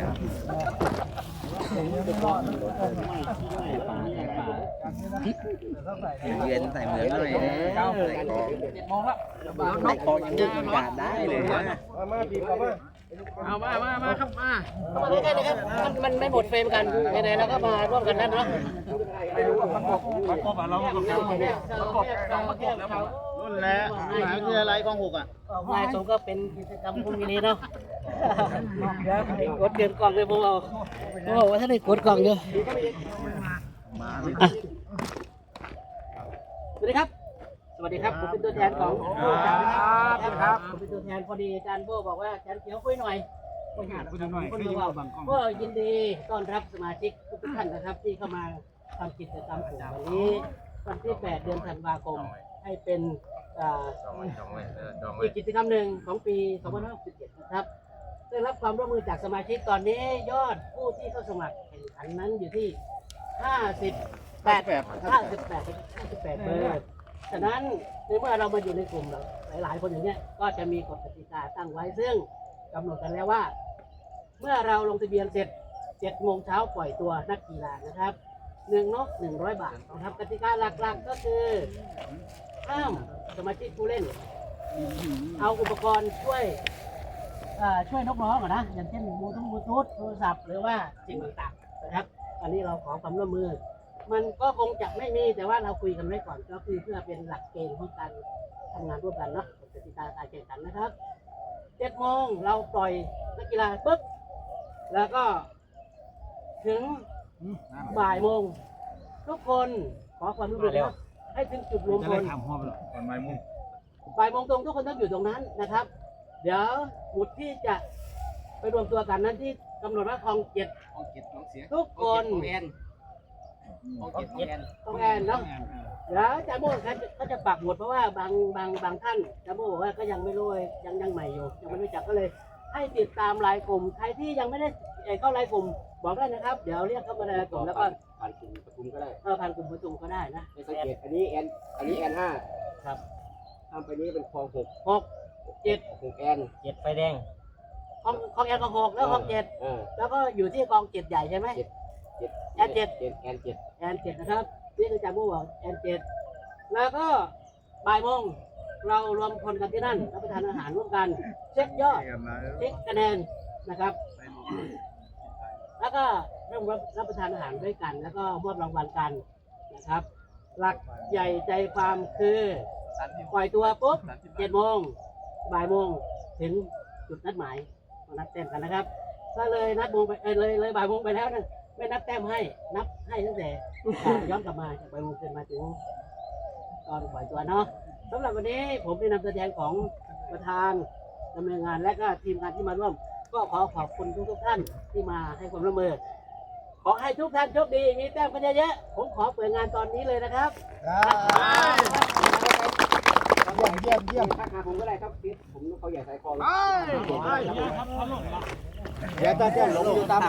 เวียนใส่เหมือนหน่อยนะใส่คอใส่อยังดูดกาดได้เลยนะเอามามามาครับมาเข้ามาใกล้ๆนะครับ มันไม่หมดเฟรมกันยังไแล้วก็มาร่วมกันนั่นเนาะไม่รู้ว่าประกบประกบอกเราเระกบประกบแล้ว นแล้วมหาวิทยาลัยกองหกอะลายสงก็เป็นกิจกรรมพวกนี้เนาะกดเกินกล่องเลยพวกเราโอ้โหถ้าได้กดกล่องเยอะอะสวัสดีครับ สวัสดีครับ ผมเป็นตัวแทนของครับผมเป็นตัวแทนพอดีอาจารย์โบบอกว่าอาจารย์เขียวคุยหน่อยคุยหน่อยคุยหน่อยคุยหน่อยก็ยินดีต้อนรับสมาชิกทุกท่านนะครับ ที่เข้ามาทำกิจกรรมกลุ่มวันนี้วันที่ 8 เดือนธันวาคมให้เป็น อ่าอีกกิจกรรมหนึ่งของปี 2567นะครับได้รับความร่วมมือจากสมาชิกตอนนี้ยอดผู้ที่เข้าสมัครแข่งขันนั้นอยู่ที่ 58 58 58เบอร์ฉะนั้นในเมื่อเรามาอยู่ในกลุ่มหลาย ๆ คนอย่างเนี้ยก็จะมีกฎกติกาตั้งไว้ซึ่งกำหนดกันแล้วว่า เมื่อเราลงทะเบียนเสร็จ7โมงเช้าปล่อยตัวนักกีฬานะครับ หนึ่งนก100บาทนะครับกติกาหลักๆก็คือห้ามสมาชิกผู้เล่น เอาอุปกรณ์ช่วยเอ่อช่วยนกน้องอะนะอย่างเช่นบลูทูธบลูทูธโทรศัพท์หรือว่าสิ่งต่างๆนะครับ อันนี้เราขอความร่วมมือ มันก็คงจะไม่มีแต่ว่าเราคุยกันไว้ก่อนก็คือเพื่อเป็นหลักเกณฑ์ของการทำงานร่วมกันเนาะกติกาการแข่งขันนะครับเจ็ดโมงเราปล่อยนักกีฬาปุ๊บแล้วก็ถึง บ่ายโมงทุกคนขอความร่วมมือนะให้ถึงจุดรวมพลบ่ายโมงตรงทุกคนต้องอยู่ตรงนั้นนะครับ เดี๋ยวหมุดที่จะไปรวมตัวกันนั้นที่กำหนดว่าคลองเจ็ดทุกคนต้องแอนเนาะเดี๋ยวอาจารย์โม่เขาจะเขาจะปักหมุดเพราะว่าบางบางบางท่านอาจารย์โม่บอกว่าก็ยังไม่รู้เลยยังยังใหม่อยู่ยังไม่รู้จักก็เลย ให้ติดตามรายกลุ่มใครที่ยังไม่ได้ เอ่อเข้ารายกลุ่มบอกได้นะครับ เดี๋ยวเรียกเข้ามาในรายกลุ่มแล้วก็ผ่านกลุ่มประชุมก็ได้เออผ่านกลุ่มประชุมก็ได้นะไม่สังเกตอันนี้แอนอันนี้แอนห้าครับทำไปนี้เป็นคลองหกหกเจ็ดหกแอนเจ็ดไฟแดงคลองคลองแอนคลองหกแล้วคลองเจ็ดเออแล้วก็อยู่ที่กองเจ็ดใหญ่ใช่ไหม เจ็ดแอนเจ็ด เจ็ดแอนเจ็ดแอนเจ็ดนะครับนี่คือจามูบอกแอนเจ็ดแล้วก็บ่ายโมงเรารวมพลกันที่นั่นรับประทานอาหารร่วมกัน เช็คยอดเช็คคะแนนนะครับ แล้วก็เริ่มรับรับประทานอาหารด้วยกัน แล้วก็มอบรางวัลกันนะครับ หลักใหญ่ใจความคือปล่อยตัวปุ๊บเจ็ดโมงบ่ายโมงถึงจุดนัดหมายนับแต้มกันนะครับ ถ้าเลยนัดโมงไปเอ้ยเลยเลยบ่ายโมงไปแล้วนะไม่นับแต้มให้ นับให้ตั้งแต่ย้อนกลับมาจากใบโมงเกินมาถึงตอนปล่อยตัวเนาะสำหรับวันนี้ผมได้นำตัวแทนของประธานดำเนินงานและก็ทีมงานที่มาร่วม ก็ขอขอบคุณทุกทุกๆท่านที่มาให้ความร่วมมือ ขอให้ทุกท่านโชคดีมีแต้มกันเยอะๆผมขอเปิดงานตอนนี้เลยนะครับเยี่ยมเยี่ยมทักหาผมก็ได้ครับผมเขาใหญ่สายคอไปเดี๋ยวตาเจ้าหลงอยู่ตาม